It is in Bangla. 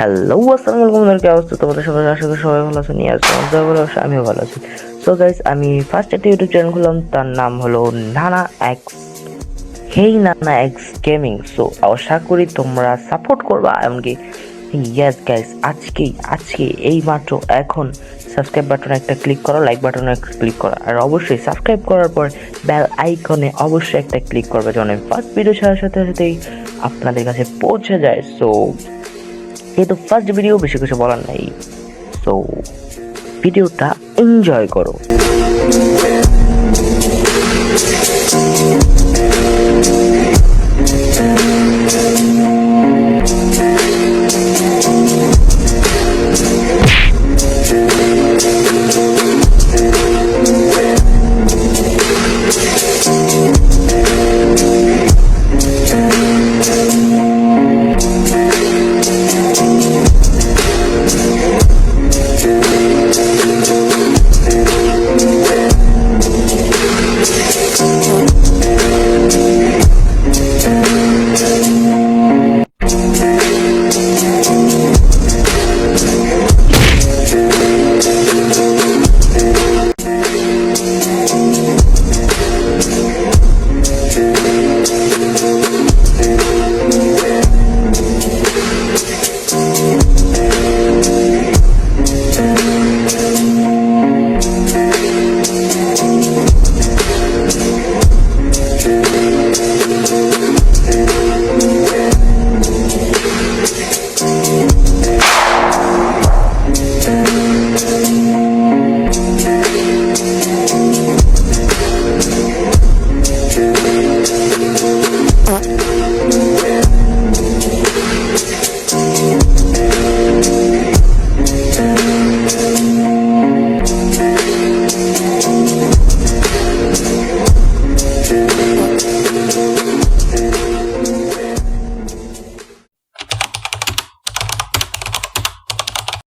হ্যালো আসসালামু আলাইকুম কি অবস্থা? তোমাদের সবাই আশা করি সবাই ভালো আছো নিয়ে আসব ভালো আছে আমিও ভালো আছি। সো গাইস আমি ফার্স্ট একটা ইউটিউব চ্যানেল খুললাম, তার নাম হলো নানা এক্স হেই নানা এক্স গেমিং সো আশা করি তোমরা সাপোর্ট করবা, এমনকি ইয়েস গাইস আজকেই, আজকে এই মাত্র এখন সাবস্ক্রাইব বাটনে একটা ক্লিক করো লাইক বাটনে একটা ক্লিক করো, আর অবশ্যই সাবস্ক্রাইব করার পর বেল আইকনে অবশ্যই একটা ক্লিক করবে, যেন ফার্স্ট ভিডিও ছাড়ার সাথে সাথেই আপনাদের কাছে পৌঁছে যায়। সো এই তো ফার্স্ট ভিডিও বেশি কিছু বলার নাই। সো ভিডিওটা এনজয় করো। Bye.